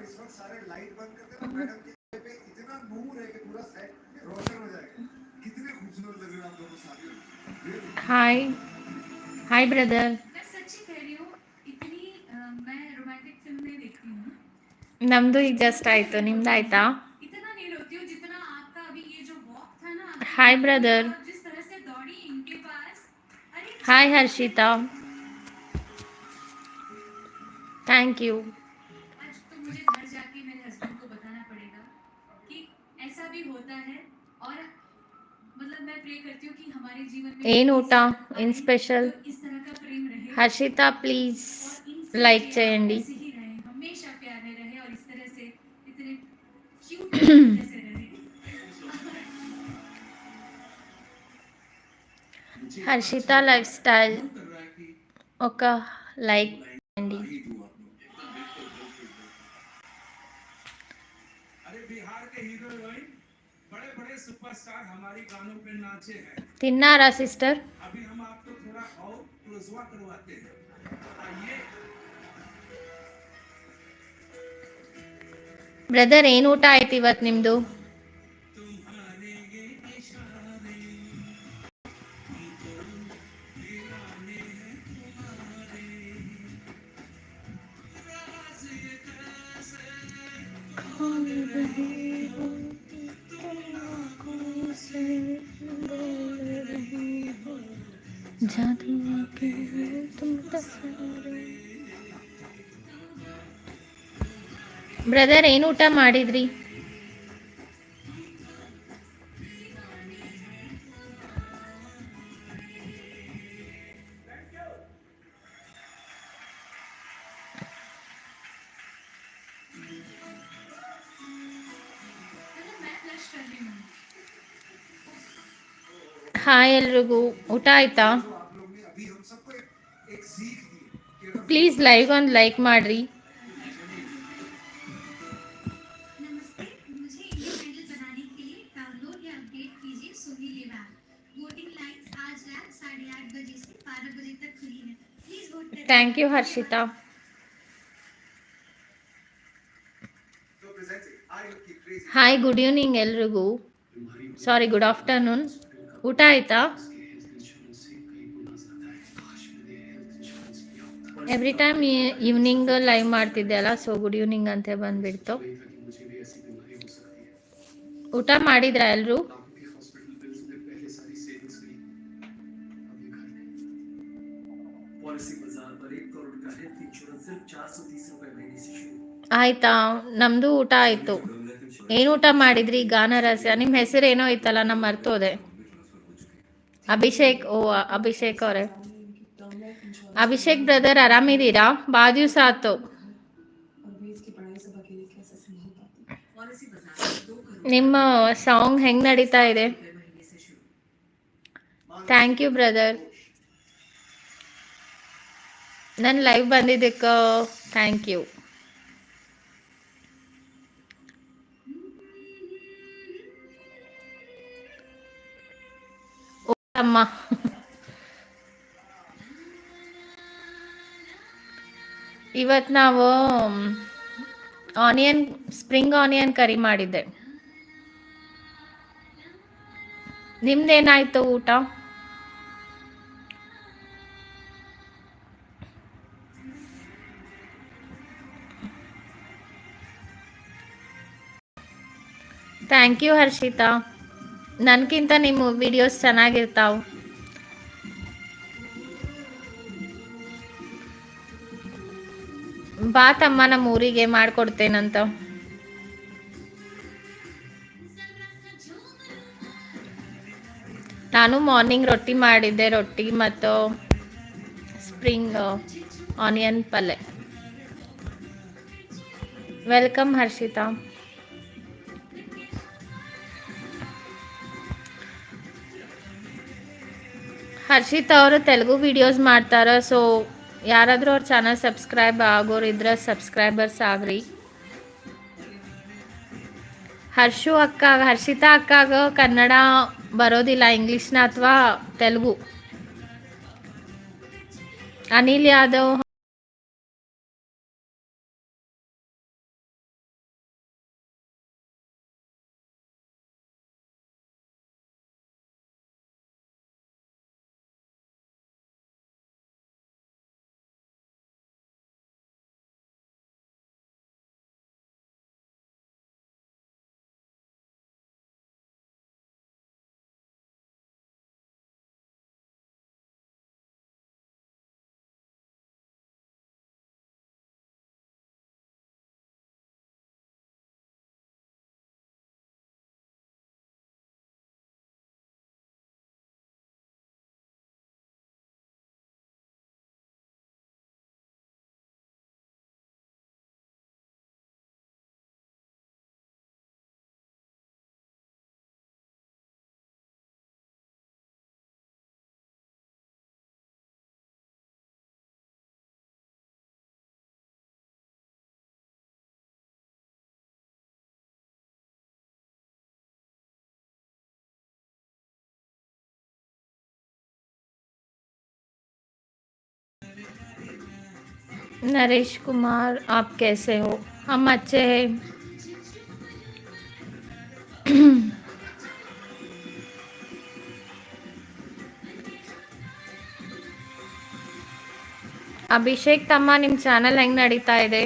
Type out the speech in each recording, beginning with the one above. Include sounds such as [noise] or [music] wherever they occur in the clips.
आप इस वक्त सारे लाइट बंद कर दें तो मैडम के चेहरे पे इतना नूर है कि पूरा सेट रोशन हो जाएगा कितने खूबसूरत लग रहे हो आप दोनों साथियों Really? ಹಾಯ್ ಹಾಯ್ ಬ್ರದರ್ मैं सच्ची कह रही हूँ इतनी अ, मैं रोमांटिक फिल्म नहीं देखती हूँ ನಮ್ಮದು ಈಗ ಜಸ್ಟ್ ಆಯಿತು ನಿಮ್ದು ಆಯ್ತಾ इतना नहीं रोती हूँ जितना आपका अभी ये ए नोटा इन स्पेशल हर्षिता प्लीज़ लाइक चाहिए Harshita life style like superstar हमारे गानों पे नाचे हैं। तिन्नारा सिस्टर। अभी हम आपको थोड़ा और क्लोजवा करवाते हैं। आइए। ब्रदर ಬ್ರದರ್ ಏನು ಊಟ ಆಯ್ತು ಇವತ್ತು ನಿಮ್ದು? Oh, जादू के तुम तस्वीरें. ಬ್ರದರ್ ಏನು ಊಟ ಮಾಡಿದ್ರಿ ಹಾಯ್ ಎಲ್ರಿಗೂ ಊಟ ಆಯ್ತಾ जो आप लोग ने अभी हम सबको एक, एक सीख दी कि अगर ಪ್ಲೀಸ್ ಲೈವ್ ಒಂದು ಲೈಕ್ ಮಾಡ್ರಿ नमस्ते मुझे इंडियन आइडल बनाने के लिए डाउनलोड या अपडेट कीजिए Sony LIV app voting lines आज ಊಟ ಆಯ್ತಾ? ಎವ್ರಿ ಟೈಮ್ ಈವ್ನಿಂಗ್ ಲೈವ್ ಮಾಡ್ತಿದ್ದೆ ಅಲ್ಲ ಸೊ ಗುಡ್ ಈವ್ನಿಂಗ್ ಅಂತ ಬಂದ್ಬಿಡ್ತು. ಊಟ ಮಾಡಿದ್ರಾ ಎಲ್ಲರೂ ಆಯ್ತಾ, ನಮ್ದು ಊಟ ಆಯ್ತು. ಏನು ಊಟ ಮಾಡಿದ್ರಿ? ಗಾನ ರಹಸ್ಯ ನಿಮ್ಮ ಏನೋ ಇತ್ತಲ್ಲ ನಮ್ಮ ಮರ್ತೋದೆ. ಅಭಿಷೇಕ್, ಓ ಅಭಿಷೇಕ್ ಅವರೇ. ಅಭಿಷೇಕ್ ಬ್ರದರ್ ಆರಾಮಿದ್ದೀರಾ ಬಾ ದಿವಸ ಆತು ನಿಮ್ಮ ಸಾಂಗ್ ಹೆಂಗ್ ನಡೀತಾ ಇದೆ? ಥ್ಯಾಂಕ್ ಯು ಬ್ರದರ್ ನನ್ನ ಲೈವ್ ಬಂದಿದ್ದಕ್ಕೆ ಥ್ಯಾಂಕ್ ಯು ಅಮ್ಮ. ಇವತ್ತು ನಾವು ಆನಿಯನ್ ಸ್ಪ್ರಿಂಗ್ ಆನಿಯನ್ ಕರಿ ಮಾಡಿದ್ದೆ. ನಿಮ್ದೇನಾಯ್ತು ಊಟ? Thank you Harshita. ನನಗಿಂತ ನಿಮ್ಮ ವಿಡಿಯೋಸ್ ಚೆನ್ನಾಗಿರ್ತಾವೆ. ಬಾ ತಮ್ಮ ನಮ್ಮ ಊರಿಗೆ ಮಾಡಿಕೊಡ್ತೇನಂತ. ನಾನು ಮಾರ್ನಿಂಗ್ ರೊಟ್ಟಿ ಮಾಡಿದ್ದೆ, ರೊಟ್ಟಿ ಮತ್ತು ಸ್ಪ್ರಿಂಗ್ ಆನಿಯನ್ ಪಲ್ಯ ವೆಲ್ಕಮ್ ಹರ್ಷಿತಾ. ಹರ್ಷಿತ್ ಅವರು ತೆಲುಗು ವಿಡಿಯೋಸ್ ಮಾಡ್ತಾರೆ ಸೊ ಯಾರಾದರೂ ಅವ್ರ ಚಾನಲ್ ಸಬ್ಸ್ಕ್ರೈಬ್ ಆಗೋರು ಇದ್ರೆ ಸಬ್ಸ್ಕ್ರೈಬರ್ಸ್ ಆಗ್ರಿ. ಹರ್ಷು ಅಕ್ಕ, ಹರ್ಷಿತಾ ಅಕ್ಕಾಗ ಕನ್ನಡ ಬರೋದಿಲ್ಲ ಇಂಗ್ಲೀಷ್ನ ಅಥವಾ ತೆಲುಗು? ಅನಿಲ್ ಯಾದವ್ नरेश कुमार आप कैसे हो हम अच्छे हैं ಅಭಿಷೇಕ್ ತಮ್ಮ ನಿಮ್ಮ ಚಾನಲ್ ಹೆಂಗ್ ನಡೀತಾ ಇದೆ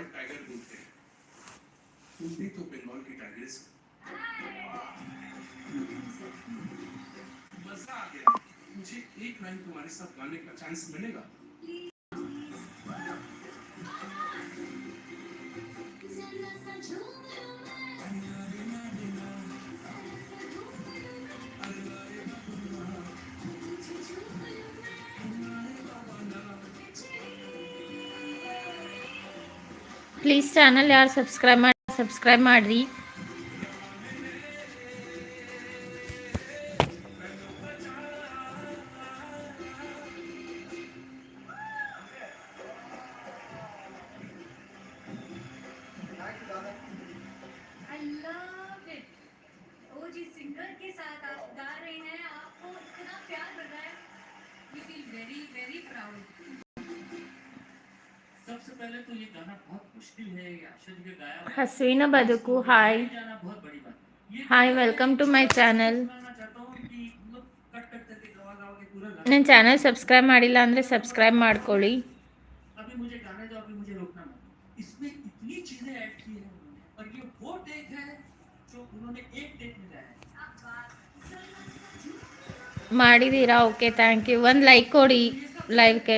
बंगाल टाइगर बोलते हैं। तुम भी तो बंगाल की टाइगर मज़ा आ गया। मुझे एक लाइन तुम्हारे साथ गाने का चांस मिलेगा। ಪ್ಲೀಸ್ ಚಾನಲ್ ಯಾರು ಸಬ್ಸ್ಕ್ರೈಬ್ ಮಾಡಿ ಸಬ್ಸ್ಕ್ರೈಬ್ ಮಾಡಿರಿ. की है उन्होंने और ये वो टेक है जो उन्होंने एक टेक में गाया है ಮಾಡಿದ್ದೀರಾ ಓಕೆ ಥ್ಯಾಂಕ್ ಯು ಒಂದು ಲೈಕ್ ಕೊಡಿ ಲೈವ್ಗೆ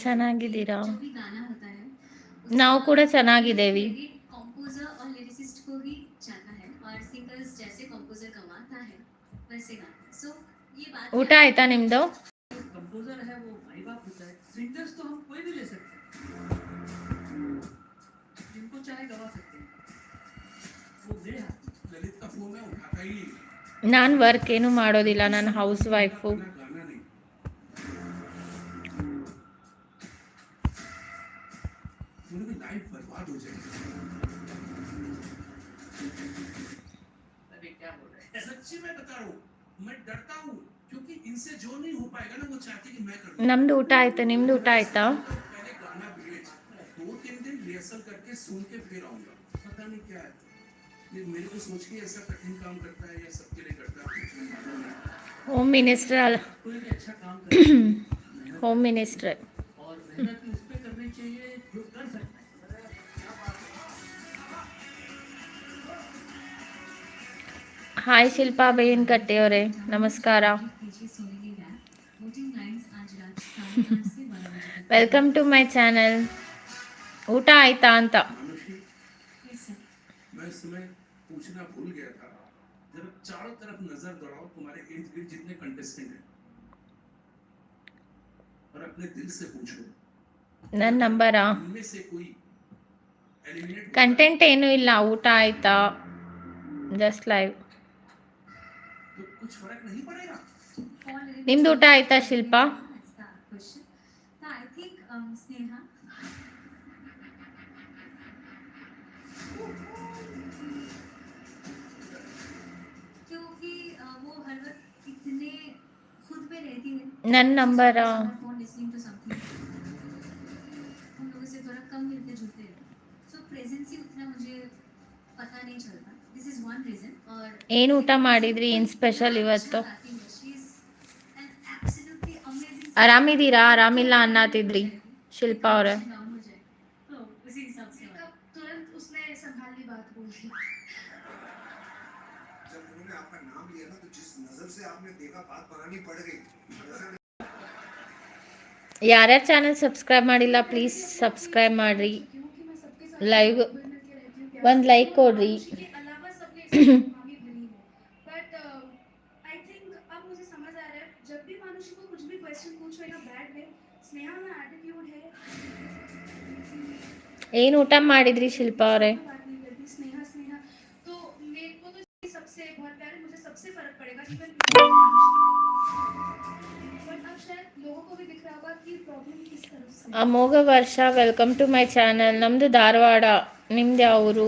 ಚೆನ್ನಾಗಿದ್ದೀರಾ? ನಾವು ಕೂಡ ಚೆನ್ನಾಗಿದ್ದೇವೆ. ಊಟ ಆಯ್ತಾ ನಿಮ್ದು? ನಾನು ವರ್ಕ್ ಏನು ಮಾಡೋದಿಲ್ಲ ನಾನು ಹೌಸ್ ವೈಫು शांत हो? जाएँगे सच्ची में बता रहा हूँ मैं डरता हूँ क्योंकि इनसे जो नहीं हो पाएगा ना वो चाहते कि मैं करूँ। नम्द आयता निम्द आयता पहले गाना भेज दो तीन दिन रिहर्सल करके सुन के फिर आऊँगा। पता नहीं क्या है। ये मेरे को सोच के ऐसा कठिन काम करता है या सबके लिए करता है होम मिनिस्टर कोई भी अच्छा काम [clears throat] होम मिनिस्टर और मेहनत उस करनी चाहिए जो कर आठ से बारह बजे तक ವೆಲ್ಕಮ್ ಟು ಮೈ ಚಾನಲ್ ಊಟ ಆಯ್ತಾ ಅಂತ मानुषी Yes, sir. मैं इस समय पूछना भूल गया था जब चारों तरफ नजर दौड़ाओ तुम्हारे इर्द गिर्द जितने कंटेस्टेंट हैं और अपने दिल से पूछो ನನ್ನ ನಂಬರಾ इनमें से कोई एलिमिनेट ಕಂಟೆಂಟ್ ಏನೂ ಇಲ್ಲ ಊಟ ಆಯ್ತಾ ಜಸ್ಟ್ ಲೈವ್ तो कुछ फर्क नहीं पड़ेगा Fall in ನಿಮ್ದು ಊಟ ಆಯ್ತಾ Shilpa That's the question. So I think um, Sneha. क्योंकि uh, वो हर वक्त इतने खुद में रहती है ನನ್ನ ನಂಬರಾ फोन लिसनिंग टू समथिंग उन लोगों से थोड़ा कम मिलते जुलते हैं सो प्रेजेंस ही उतना मुझे पता नहीं चलता ಏನು ಊಟ ಮಾಡಿದ್ರಿ ಏನು ಸ್ಪೆಷಲ್ ಇವತ್ತು ಆರಾಮಿದ್ದೀರಾ ಆರಾಮಿಲ್ಲ ಅನ್ನತ್ತಿದ್ರಿ ಶಿಲ್ಪಾ ಅವ್ರ ಯಾರ್ಯಾರ ಚಾನಲ್ ಸಬ್ಸ್ಕ್ರೈಬ್ ಮಾಡಿಲ್ಲ ಪ್ಲೀಸ್ ಸಬ್ಸ್ಕ್ರೈಬ್ ಮಾಡ್ರಿ ಲೈವ್ ಒಂದು ಲೈಕ್ ಕೊಡ್ರಿ बट आई थिंक अब मुझे समझ आ रहा है जब भी मानुषी को कुछ भी क्वेश्चन पूछेगा बैड में स्नेहा में एटीट्यूड है ಏನು ಊಟ ಮಾಡಿದ್ರಿ ಶಿಲ್ಪಾ ಅವರೇ बात नहीं करती स्नेहा स्नेहा तो मेरे को तो ये सबसे बहुत प्यारे मुझे सबसे फर्क पड़ेगा इवन बट अब शायद लोगों को भी दिख रहा होगा कि प्रॉब्लम किस तरफ से है। ಅಮೋಘ ವರ್ಷ ವೆಲ್ಕಮ್ ಟು ಮೈ ಚಾನಲ್ ನಮ್ಮದು ಧಾರವಾಡ ನಿಮ್ದು ಯಾವರು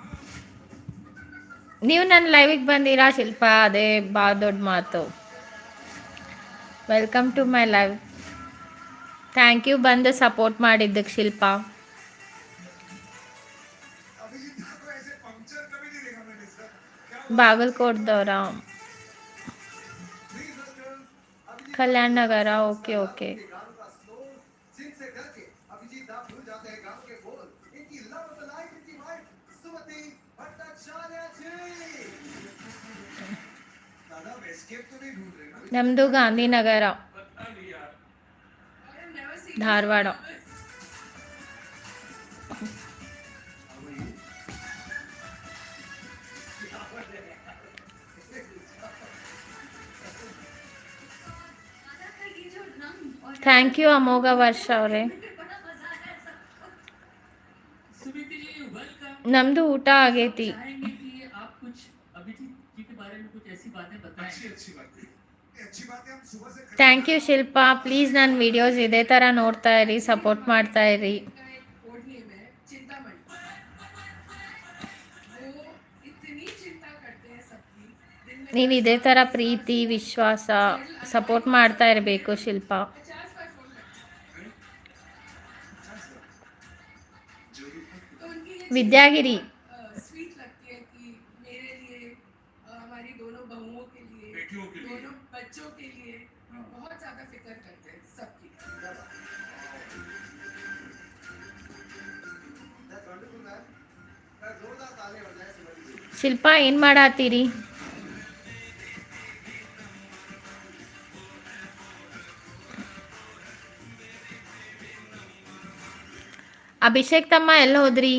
ನೀವು ನನ್ನ ಲೈವಿಗೆ ಬಂದಿರಾ, ಶಿಲ್ಪ? ಅದೇ ಭಾಳ ದೊಡ್ಡ ಮಾತು. Welcome to my live thank you ಬಂದು ಸಪೋರ್ಟ್ ಮಾಡಿದ್ದಕ್ಕೆ ಶಿಲ್ಪ. ಬಾಗಲಕೋಟ್ದವ್ರ? ಕಲ್ಯಾಣ ನಗರ? ಓಕೆ ಓಕೆ नमदू गांधी नगर धारवाड़ थैंक यू अमोघ वर्ष और नमदू ऊट आगे ಥ್ಯಾಂಕ್ ಯು ಶಿಲ್ಪಾ ಪ್ಲೀಸ್ ನನ್ನ ವಿಡಿಯೋಸ್ ಇದೇ ಥರ ನೋಡ್ತಾ ಇರಿ ಸಪೋರ್ಟ್ ಮಾಡ್ತಾ ಇರಿ. ನೀವು ಇದೇ ಥರ ಪ್ರೀತಿ, ವಿಶ್ವಾಸ ಸಪೋರ್ಟ್ ಮಾಡ್ತಾ ಇರಬೇಕು ಶಿಲ್ಪ ವಿದ್ಯಾಗಿರಿ. ಶಿಲ್ಪ ಏನು ಮಾಡತ್ತೀರಿ ಅಭಿಷೇಕ್ ತಮ್ಮ ಎಲ್ಲ ಹೋದ್ರಿ?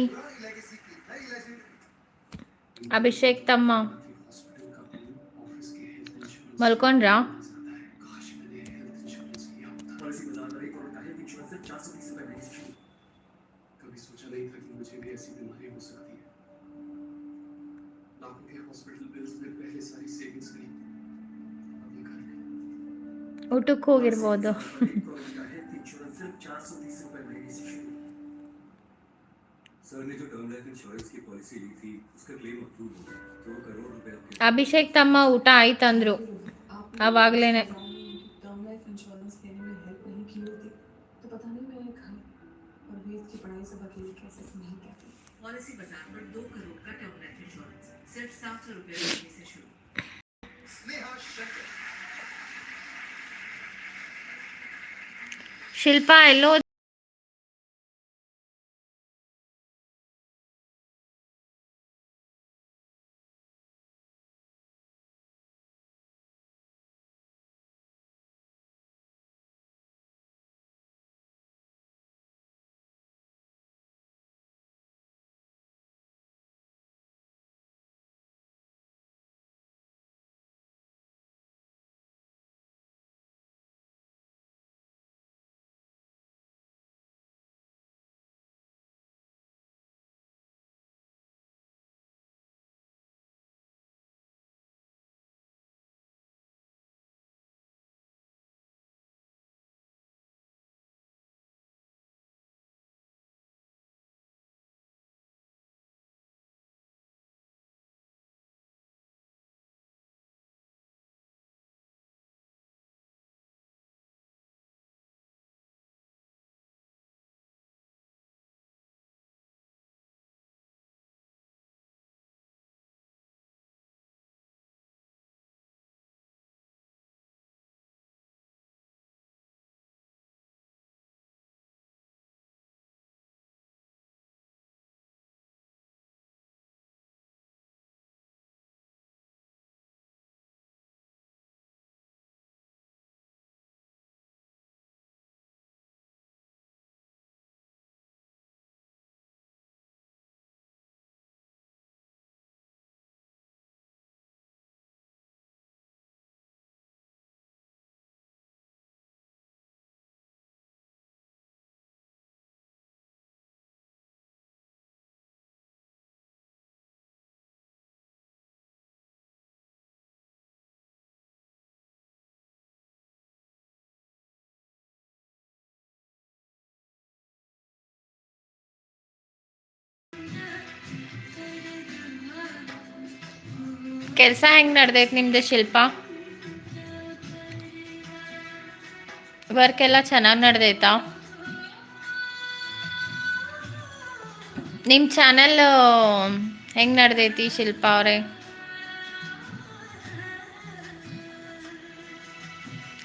ಅಭಿಷೇಕ್ ತಮ್ಮ ಮಲ್ಕೊಂಡ್ರಾ? ಊಟಕ್ಕೆ ಹೋಗಿರ್ಬೋದು ಅಭಿಷೇಕ್ ತಮ್ಮ ಊಟ ಆಯ್ತಂದ್ರು ಅವಾಗ್ಲೇನೆ सिर्फ़ सात सौ से शुरू स्नेहा शक्कर Shilpa, hello, ಕೆಲಸ ಹೆಂಗೆ ನಡೆದೈತೆ ನಿಮ್ಮದು ಶಿಲ್ಪ? ವರ್ಕ್ ಎಲ್ಲ ಚೆನ್ನಾಗಿ ನಡೆದೈತಾ? ನಿಮ್ಮ ಚಾನಲ್ ಹೆಂಗೆ ನಡೆದೈತಿ ಶಿಲ್ಪ ಅವರೇ?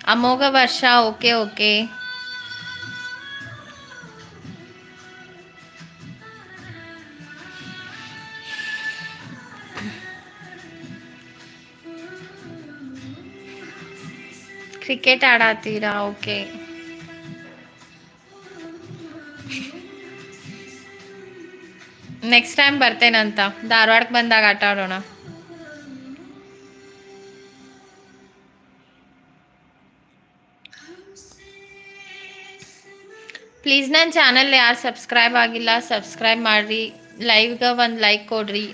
Amogha Varsha okay okay cricket ಆಡತ್ತೀರಾ okay next time ಬರ್ತೇನಂತ. ಧಾರವಾಡಕ್ಕೆ ಬಂದಾಗ ಆಟ ಆಡೋಣ. ಪ್ಲೀಸ್ ನನ್ನ ಚಾನಲ್ ಯಾರು ಸಬ್ಸ್ಕ್ರೈಬ್ ಆಗಿಲ್ಲ ಸಬ್ಸ್ಕ್ರೈಬ್ ಮಾಡಿರಿ. ಲೈವ್ಗೆ ಒಂದು ಲೈಕ್ ಕೊಡ್ರಿ.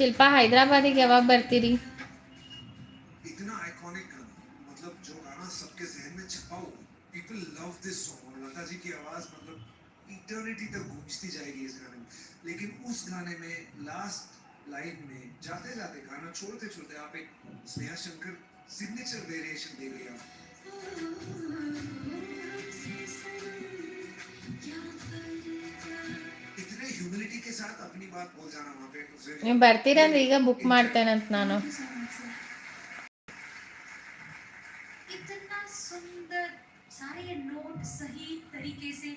ಶಿಲ್ಪಾ ಹೈದ್ರಾಬಾದಿಗೆ ಯಾವಾಗ ಬರ್ತೀರಿ इतना आइकॉनिक गाना मतलब जो गाना सबके जहन में छपा हुआ पीपल लव दिस सॉन्ग और लता जी की आवाज मतलब इटर्निटी तक गूंजती जाएगी इस गाने में लेकिन उस गाने में लास्ट लाइन में जाते जाते गाना छोड़ते छोड़ते आप एक स्नेहा शंकर सिग्नेचर वेरिएशन दे गए आप ह्यूमिलिटी के साथ अपनी बात बोल जाना वहाँ पे उसे ನೀವು ಬರ್ತೀರಂದ್ರೆ ಈಗ ಬುಕ್ ಮಾಡ್ತೇನಂತ ನಾನು इतना सुंदर सारे ये नोट सही तरीके से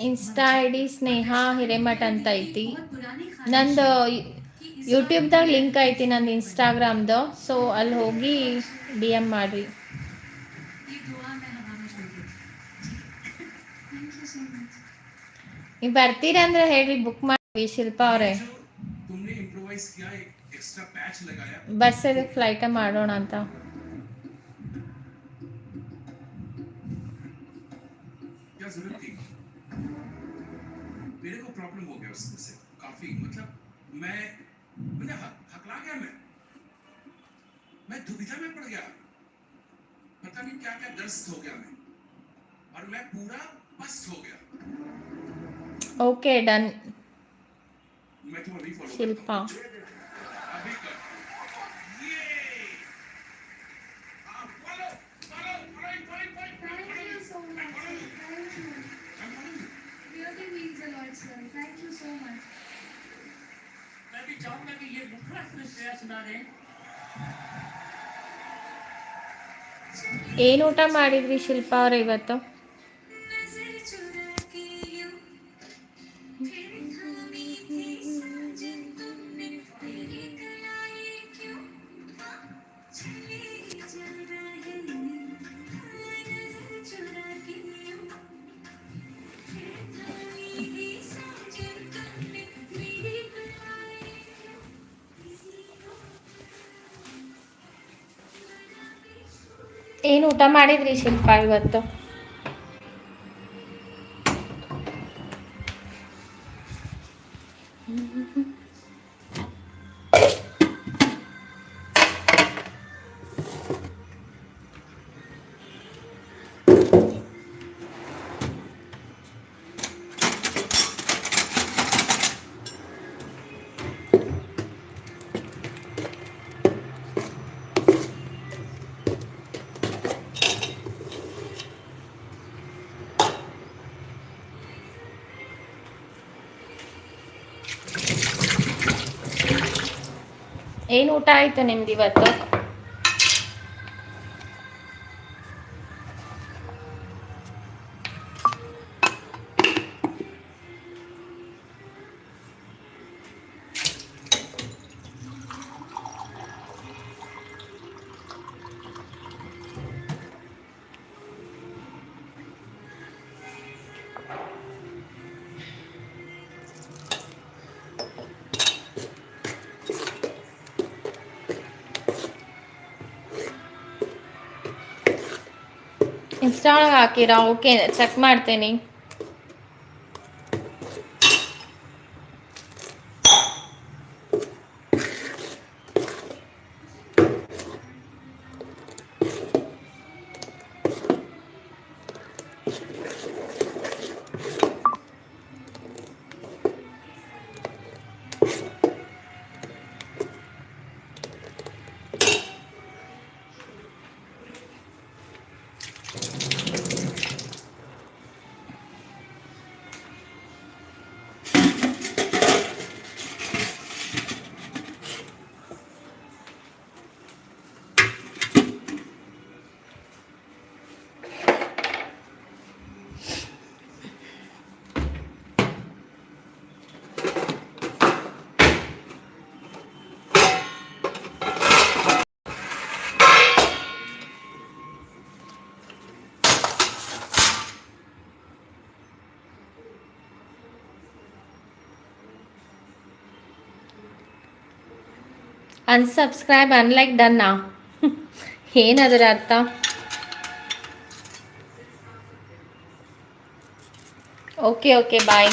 Insta I D Sneha Hiremath ಅಂತ ಐತಿ बहुत पुरानी ನಂದು कि इस ಯೂಟ್ಯೂಬ್ದಾಗ ಲಿಂಕ್ ಐತಿ ನಂದು ಇನ್ಸ್ಟಾಗ್ರಾಮ್ದು ಸೊ ಅಲ್ಲಿ ಹೋಗಿ ಡಿ ಎಮ್ ಮಾಡಿರಿ ये दुआ मैं हवा में छोड़ दूँ थैंक यू सो मच ನೀವು ಬರ್ತೀರಂದ್ರೆ ಹೇಳ್ರಿ ಬುಕ್ ಮಾಡಿ ಶಿಲ್ಪಾ ಅವರೇ जो तुमने इम्प्रोवाइज किया एक एक्स्ट्रा पैच लगाया ಬಸ್ ಫ್ಲೈಟ ಮಾಡೋಣ ಅಂತ क्या जरूरत थी मेरे को प्रॉब्लम हो गया उसमें से काफी मतलब मैं मैंने हक- हकला गया मैं मैं दुविधा में पड़ गया पता नहीं क्या क्या दस्त हो गया मैं और मैं पूरा पस्त हो गया Okay done Shilpa. ಏನು ಊಟ ಮಾಡಿದ್ರಿ ಶಿಲ್ಪ ಅವ್ರ ಇವತ್ತು? ಮಾಡಿದ್ರಿ ಶಿಲ್ಪಾ ಇವತ್ತು ಏನು ಊಟ ಆಯ್ತಾ ನಿಮ್ದು ಇವತ್ತು? ಇನ್ಸ್ಟಾ ಒಳಗೆ ಹಾಕಿರಾ ಓಕೆ ಚೆಕ್ ಮಾಡ್ತೇನೆ. ಅನ್ಸಬ್ಸ್ಕ್ರೈಬ್ ಅನ್ಲೈಕ್ ಡನ್ನಾ ಏನದರ ಅರ್ಥ ಓಕೆ ಓಕೆ ಬಾಯ್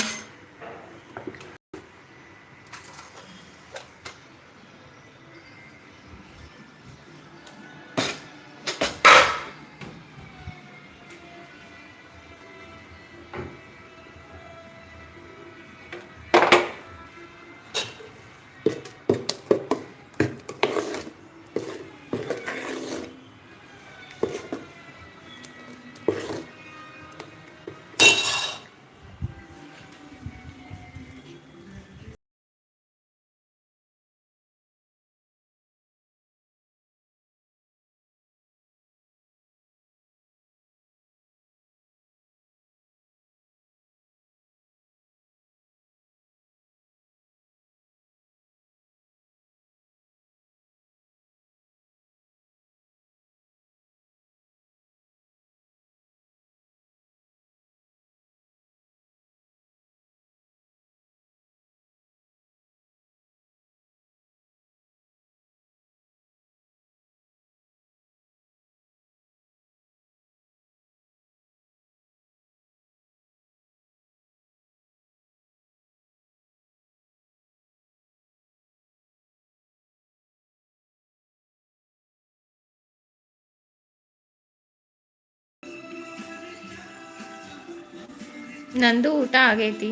ನಂದು ಊಟ ಆಗೈತಿ.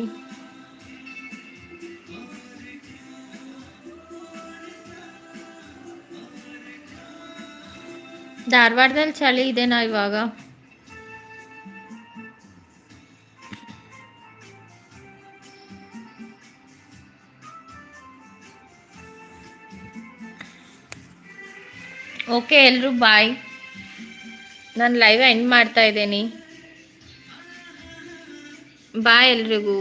ಧಾರವಾಡದಲ್ಲಿ ಚಳಿ ಇದೆನಾ ಇವಾಗ? ಓಕೆ ಎಲ್ಲರೂ ಬಾಯ್ ನಾನು ಲೈವ್ ಎಂಡ್ ಮಾಡ್ತಾ ಇದ್ದೀನಿ. ಬಾಯ್ ಎಲ್ರಿಗೂ